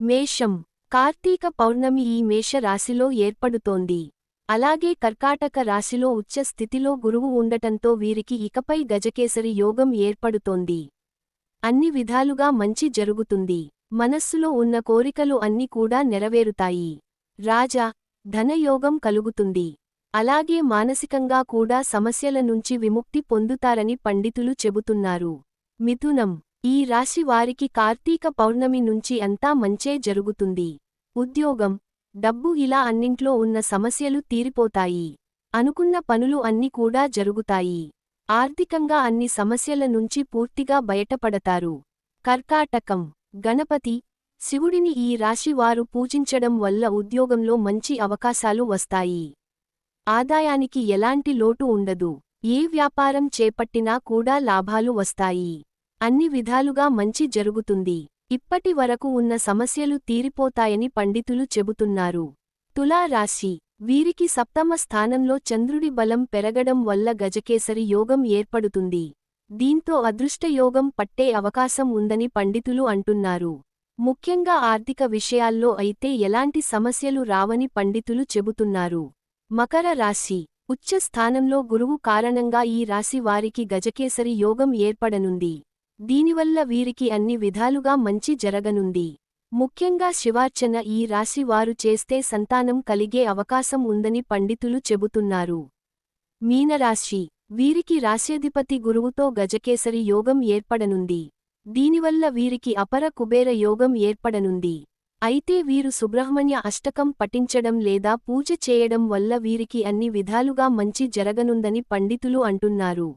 మేషం. కార్తీక పౌర్ణమి ఈ మేష రాశిలో ఏర్పడుతోంది. అలాగే కర్కాటక రాశిలో ఉచ్చ స్థితిలో గురువు ఉండటంతో వీరికి ఇకపై గజకేసరి యోగం ఏర్పడుతోంది. అన్ని విధాలుగా మంచి జరుగుతుంది. మనస్సులో ఉన్న కోరికలు అన్ని కూడా నెరవేరుతాయి. రాజా ధనయోగం కలుగుతుంది. అలాగే మానసికంగా కూడా సమస్యల నుంచి విముక్తి పొందుతారని పండితులు చెబుతున్నారు. మిథునం. ఈ రాశి వారికి కార్తీక పౌర్ణమి నుంచి అంతా మంచే జరుగుతుంది. ఉద్యోగం డబ్బు ఇలా అన్నింట్లో ఉన్న సమస్యలు తీరిపోతాయి. అనుకున్న పనులు అన్ని కూడా జరుగుతాయి. ఆర్థికంగా అన్ని సమస్యల నుంచి పూర్తిగా బయటపడతారు. కర్కాటకం గణపతి శివుడిని ఈ రాశివారు పూజించడం వల్ల ఉద్యోగంలో మంచి అవకాశాలు వస్తాయి. ఆదాయానికి ఎలాంటి లోటు ఉండదు. ఏ వ్యాపారం చేపట్టినా కూడా లాభాలు వస్తాయి. అన్ని విధాలుగా మంచి జరుగుతుంది. ఇప్పటి వరకు ఉన్న సమస్యలు తీరిపోతాయని పండితులు చెబుతున్నారు. తులా రాశి వీరికి సప్తమ స్థానంలో చంద్రుడి బలం పెరగడం వల్ల గజకేసరి యోగం ఏర్పడుతుంది. దీంతో అదృష్టయోగం పట్టే అవకాశం ఉందని పండితులు అంటున్నారు. ముఖ్యంగా ఆర్థిక విషయాల్లో అయితే ఎలాంటి సమస్యలు రావని పండితులు చెబుతున్నారు. మకర రాశి. ఉచ్చ స్థానంలో గురువు కారణంగా ఈ రాశి వారికి గజకేసరి యోగం ఏర్పడనుంది. దీనివల్ల వీరికి అన్ని విధాలుగా మంచి జరగనుంది. ముఖ్యంగా శివార్చన ఈ రాశి వారు చేస్తే సంతానం కలిగే అవకాశం ఉందని పండితులు చెబుతున్నారు. మీనరాశి. వీరికి రాశ్యధిపతి గురువుతో గజకేసరి యోగం ఏర్పడనుంది. దీనివల్ల వీరికి అపర కుబేర యోగం ఏర్పడనుంది. అయితే వీరు సుబ్రహ్మణ్య అష్టకం పఠించడం లేదా పూజ చేయడం వల్ల వీరికి అన్ని విధాలుగా మంచి జరగనుందని పండితులు అంటున్నారు.